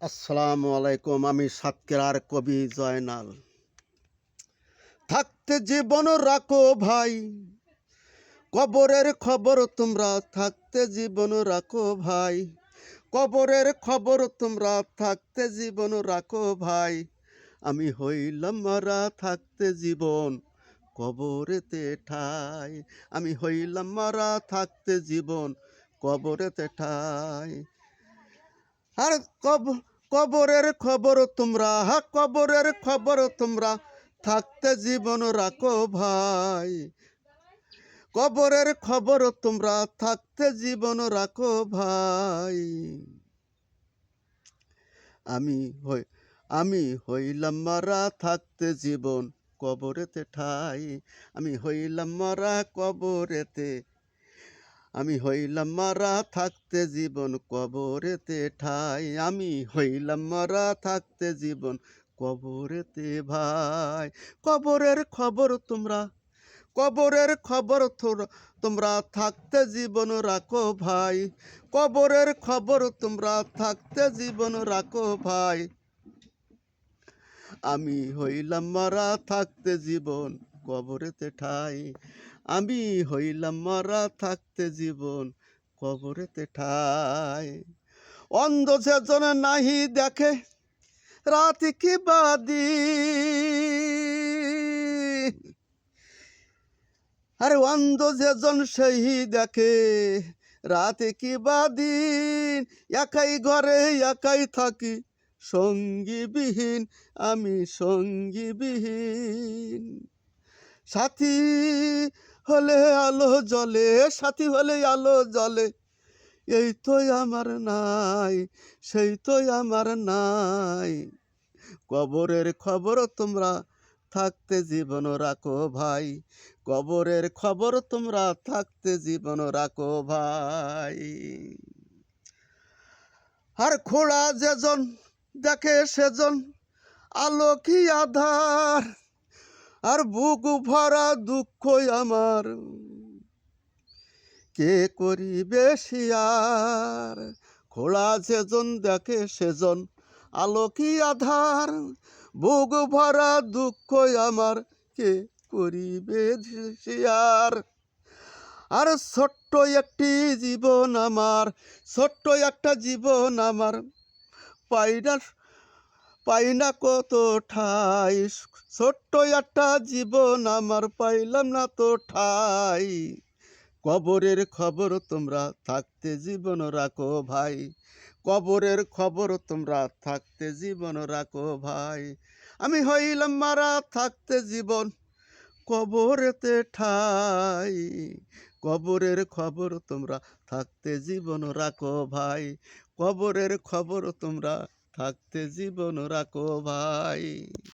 আসসালামু আলাইকুম, আমি সাতকেরার কবি জয়নাল। থাকতে জীবন রাখো ভাই, কবরের খবর তোমরা থাকতে জীবন রাখো ভাই, কবরের খবর তোমরা থাকতে জীবন রাখো ভাই, আমি হইলাম মারা থাকতে জীবন কবরেতে ঠাই, আমি হইলাম মারা থাকতে জীবন কবরেতে ঠাই আর কব, কবরের খবর তোমরা হা কবরের খবর তোমরা, থাকতে জীবন রাখো ভাই। কবরের খবর তোমরা, থাকতে জীবন রাখো ভাই। আমি হই, আমি হইলাম মারা, থাকতে জীবন কবরেতে ঠাই। আমি হইলাম মারা কবরেতে আমি হইলাম মারা থাকতে জীবন কবরেতে ঠাই। আমি হইলাম মারা থাকতে জীবন কবরেতে ভাই। কবরের খবর তোমরা, কবরের খবর তোমরা থাকতে জীবন রাখো ভাই। কবরের খবর তোমরা থাকতে জীবন রাখো ভাই। আমি হইলাম মারা থাকতে জীবন কবরেতে ঠাই। আমি হইলাম মারা থাকতে জীবন কবরেতে ঠাই। অন্ধ সেজন নাহি দেখে, রাত কি বাদি? আরে অন্ধ যেজন সেই দেখে, রাতে কি বাদিন একাই ঘরে একাই থাকি, সঙ্গীবিহীন, আমি সঙ্গীবিহীন। সাথী হলে আলো জলে সাথী হলে আলো জলে এই তো আমার নাই, সেই তো আমার নাই। কবরের খবর তোমরা থাকতে জীবন রাখো ভাই, কবরের খবর তোমরা থাকতে জীবন রাখো ভাই। আর খোড়া যেজন, দেখে সেজন, আলো কি আধার? আর বুক ভরা দুঃখ আমার। কে করিবে শিয়ার খোলা যেজন দেখে সেজন আলো কি আধার। বুক ভরা দুঃখ আমার, কে করিবে শিয়ার আর? ছোট্ট একটি জীবন আমার, ছোট্ট একটা জীবন আমার। পাইনা পাই না কত ঠাই। ছোট্ট একটা জীবন আমার পাইলাম না তো ঠাই। কবরের খবর তোমরা থাকতে জীবন রাখো ভাই। কবরের খবর তোমরা থাকতে জীবন রাখো ভাই। আমি হইলাম মারা থাকতে জীবন কবরেতে ঠাই। কবরের খবর তোমরা থাকতে জীবন রাখো ভাই। কবরের খবর তোমরা থাকতে জীবন রাখো ভাই।